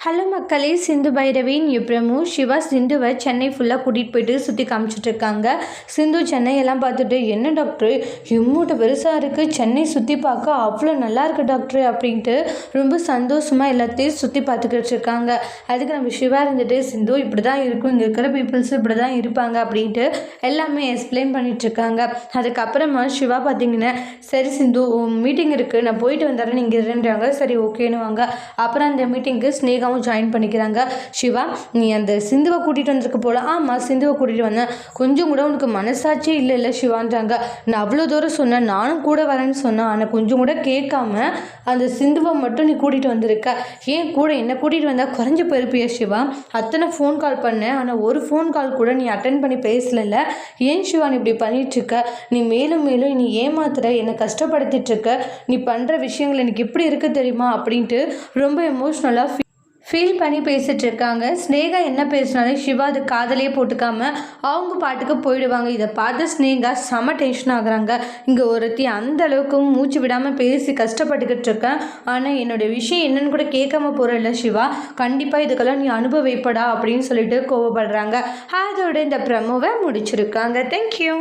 Hello மக்களே சிந்து பைரவின் எப்ரமு சிவா சிந்துவை சென்னை ஃபுல்லாக கூட்டிகிட்டு போயிட்டு சுற்றி காமிச்சிட்டு இருக்காங்க. சிந்து சென்னையெல்லாம் பார்த்துட்டு என்ன டாக்டர் எம்மூட்ட பெருசாக இருக்குது சென்னை சுற்றி பார்க்க அவ்வளோ நல்லா இருக்கு டாக்டர் அப்படின்ட்டு ரொம்ப சந்தோஷமாக எல்லாத்தையும் சுற்றி பார்த்துக்கிட்டு இருக்காங்க. அதுக்கு நம்ம சிவா இருந்துட்டு சிந்து இப்படி தான் இருக்கும். இங்கே இருக்கிற பீப்புள்ஸ் இப்படி தான் இருப்பாங்க அப்படின்ட்டு எல்லாமே எக்ஸ்பிளைன் பண்ணிகிட்ருக்காங்க அதுக்கப்புறமா சிவா பார்த்தீங்கன்னா சரி சிந்து மீட்டிங் இருக்குது நான் போயிட்டு வந்துடுறேன் நீங்கள் இருன்றாங்க சரி ஓகேன்னு வாங்க அப்புறம் அந்த மீட்டிங்க்கு ஸ்னேகா ஸ்னேகாவும் ஜாயின் பண்ணிக்கிறாங்க. சிவா நீ அந்த சிந்துவை கூட்டிகிட்டு வந்திருக்க போல. ஆமாம் சிந்துவை கூட்டிகிட்டு வந்தேன். கொஞ்சம் கூட உனக்கு மனசாட்சி இல்லை இல்லை சிவான்றாங்க. நான் அவ்வளோ தூரம் சொன்னேன். நானும் கூட வரேன்னு சொன்னேன். ஆனால் கொஞ்சம் கூட கேட்காம அந்த சிந்துவை மட்டும் நீ கூட்டிகிட்டு வந்திருக்க. ஏன் கூட என்ன கூட்டிகிட்டு வந்தால் குறைஞ்சி போயிருப்பியா சிவா? அத்தனை ஃபோன் கால் பண்ணேன். ஆனால் ஒரு ஃபோன் கால் கூட நீ அட்டன் பண்ணி பேசலைல்ல. ஏன் சிவா நீ இப்படி பண்ணிகிட்ருக்க நீ மேலும் மேலும் நீ ஏமாத்துற என்னை கஷ்டப்படுத்திட்டுருக்க நீ பண்ணுற விஷயங்கள் எனக்கு எப்படி இருக்குது தெரியுமா? அப்படின்ட்டு ரொம்ப எமோஷ்னலாக ஃபீல் பண்ணி பேசிகிட்டு இருக்காங்க. ஸ்னேகா என்ன பேசினாலும் சிவா அது காதலையே போட்டுக்காம அவங்க பாட்டுக்கு போயிடுவாங்க. இதை பார்த்து ஸ்னேகா செம டென்ஷன் ஆகுறாங்க. இங்கே ஒருத்தி அந்த அளவுக்கு மூச்சு விடாமல் பேசி கஷ்டப்பட்டுக்கிட்டு இருக்கேன் ஆனால் என்னோடய விஷயம் என்னன்னு கூட கேட்காம போகிறல்ல சிவா கண்டிப்பாக இதுக்கெல்லாம் நீ அனுபவிப்படா அப்படின்னு சொல்லிட்டு கோவப்படுறாங்க. அதோட இந்த ப்ரமோவை முடிச்சிருக்காங்க. தேங்க்யூ